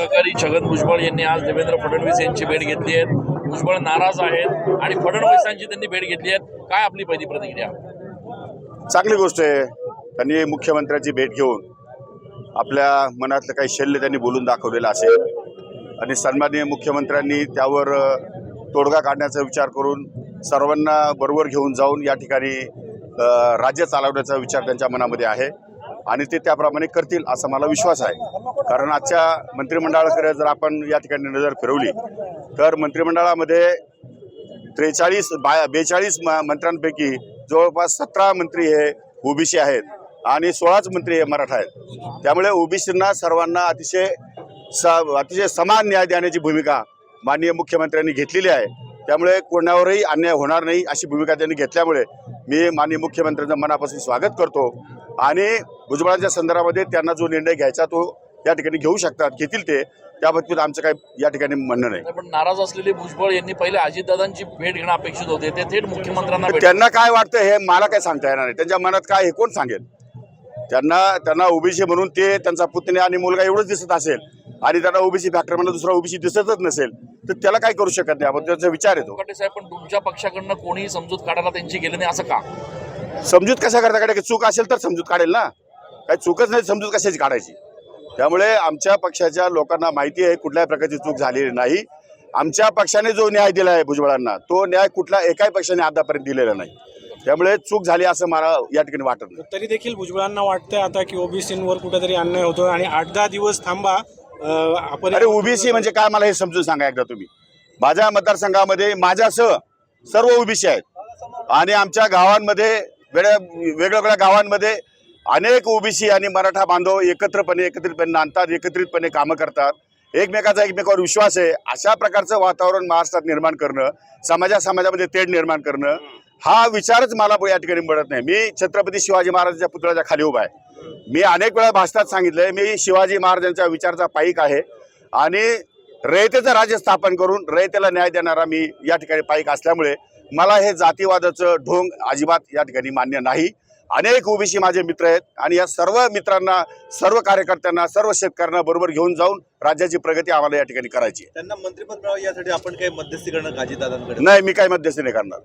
सहकारी छगन भुजबळ यांनी आज देवेंद्र फडणवीस यांची भेट घेतली आहे. भुजबळ नाराज आहेत आणि फडणवीसांची त्यांनी भेट घेतली आहे. काय आपली पहिली प्रतिक्रिया? चांगली गोष्ट आहे. त्यांनी मुख्यमंत्र्यांची भेट घेऊन आपल्या मनातलं काही शल्य त्यांनी बोलून दाखवलेलं असेल. आणि सन्माननीय मुख्यमंत्र्यांनी त्यावर तोडगा काढण्याचा विचार करून सर्वांना बरोबर घेऊन जाऊन या ठिकाणी राज्य चालवण्याचा विचार त्यांच्या मनामध्ये आहे. आणि ते त्याप्रमाणे करतील असा मला विश्वास आहे. कारण आजच्या मंत्रिमंडळाकडे जर आपण या ठिकाणी नजर फिरवली तर मंत्रिमंडळामध्ये त्रेचाळीस बा बेचाळीस म मंत्र्यांपैकी जवळपास सतरा मंत्री हे ओबीसी आहेत आणि सोळाच मंत्री हे मराठा आहेत. त्यामुळे ओबीसींना सर्वांना अतिशय स अतिशय समान न्याय देण्याची भूमिका माननीय मुख्यमंत्र्यांनी घेतलेली आहे. त्यामुळे कोणावरही अन्याय होणार नाही अशी भूमिका त्यांनी घेतल्यामुळे मी माननीय मुख्यमंत्र्यांचं मनापासून स्वागत करतो. आणि भुजबळांच्या संदर्भामध्ये त्यांना जो निर्णय घ्यायचा तो या ठिकाणी घेऊ शकतात घेतील ते. त्या बाबतीत आमचं काही या ठिकाणी म्हणणं नाही. पण नाराज असलेले भुजबळ यांनी पहिले अजितदादांची भेट घेणं अपेक्षित होते. ते थेट मुख्यमंत्र्यांना त्यांना काय वाटतं हे मला काय सांगता येणार नाही. त्यांच्या मनात काय हे कोण सांगेल? त्यांना त्यांना ओबीसी म्हणून ते त्यांचा पुतण्या आणि मुलगा एवढंच दिसत असेल आणि त्यांना ओबीसी फॅक्टर म्हणून दुसरा ओबीसी दिसतच नसेल तर त्याला काय करू शकत नाही? आपण त्याचा विचार येतो. साहेब पण तुमच्या पक्षाकडनं कोणीही समजूत काढायला त्यांची गेली नाही असं का? समजूत कशा करता काढायची? चूक असेल तर समजूत काढेल ना. काही चूकच नाही समजूत कशाची काढायची? त्यामुळे आमच्या पक्षाच्या लोकांना माहिती आहे कुठल्याही प्रकारची चूक झालेली नाही. आमच्या पक्षाने जो न्याय दिला आहे भुजबळांना तो न्याय कुठल्या एकाही पक्षाने आतापर्यंत दिलेला नाही. त्यामुळे चूक झाली असं मला या ठिकाणी वाटत नाही. तरी देखील भुजबळांना वाटतंय आता की ओबीसींवर कुठेतरी अन्याय होतो आणि आठ दहा दिवस थांबा आपण अरे ओबीसी म्हणजे काय मला हे समजून सांगा एकदा तुम्ही. माझ्या मतदारसंघामध्ये माझ्यासह सर्व ओबीसी आहेत. आणि आमच्या गावांमध्ये वेगळ्या वेगवेगळ्या गावांमध्ये अनेक ओबीसी आणि मराठा बांधव एकत्रपणे एकत्रितपणे नांदतात एकत्रितपणे कामं करतात. एकमेकाचा एकमेकावर विश्वास आहे. अशा प्रकारचं वातावरण महाराष्ट्रात निर्माण करणं समाजा समाजामध्ये तेढ निर्माण करणं हा विचारच मला या ठिकाणी मिळत नाही. मी छत्रपती शिवाजी महाराजांच्या पुतळ्याच्या खाली उभा आहे. मी अनेक वेळा भाषणात सांगितलंय मी शिवाजी महाराजांच्या विचारचा पाईक आहे आणि रयतेचं राज्य स्थापन करून रयतेला न्याय देणारा मी या ठिकाणी पाईक असल्यामुळे मला हे जातीवादाचं ढोंग अजिबात या ठिकाणी मान्य नाही. अनेक ओबीसी माझे मित्र आहेत आणि या सर्व मित्रांना सर्व कार्यकर्त्यांना सर्व शेतकऱ्यांना बरोबर घेऊन जाऊन राज्याची प्रगती आम्हाला या ठिकाणी करायची आहे. त्यांना मंत्रिपद मिळावं यासाठी आपण काही मध्यस्थी करणं काळजीदादांकडे नाही मी काही मध्यस्थी नाही करणार.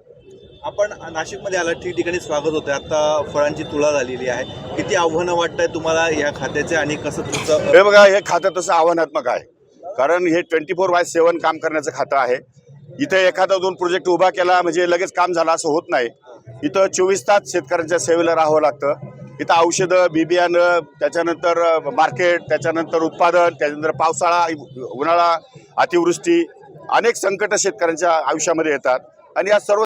आपण नाशिकमध्ये आला ठिकठिकाणी स्वागत होतं आता फळांची तुळा झालेली आहे. किती आव्हानं वाटतंय तुम्हाला या खात्याचे आणि कसं तुमचं हे बघा हे खातं तसं आव्हानात्मक आहे. कारण हे ट्वेंटी फोर बाय सेवन काम करण्याचं खातं आहे. इथे एखादा दोन प्रोजेक्ट उभा केला म्हणजे लगेच काम झालं असं होत नाही. इथं चोवीस तास शेतकऱ्यांच्या सेवेला राहावं लागतं. इथं औषधं बी बियाणं त्याच्यानंतर मार्केट त्याच्यानंतर उत्पादन त्याच्यानंतर पावसाळा उन्हाळा अतिवृष्टी अनेक संकट शेतकऱ्यांच्या आयुष्यामध्ये येतात. आणि या सर्व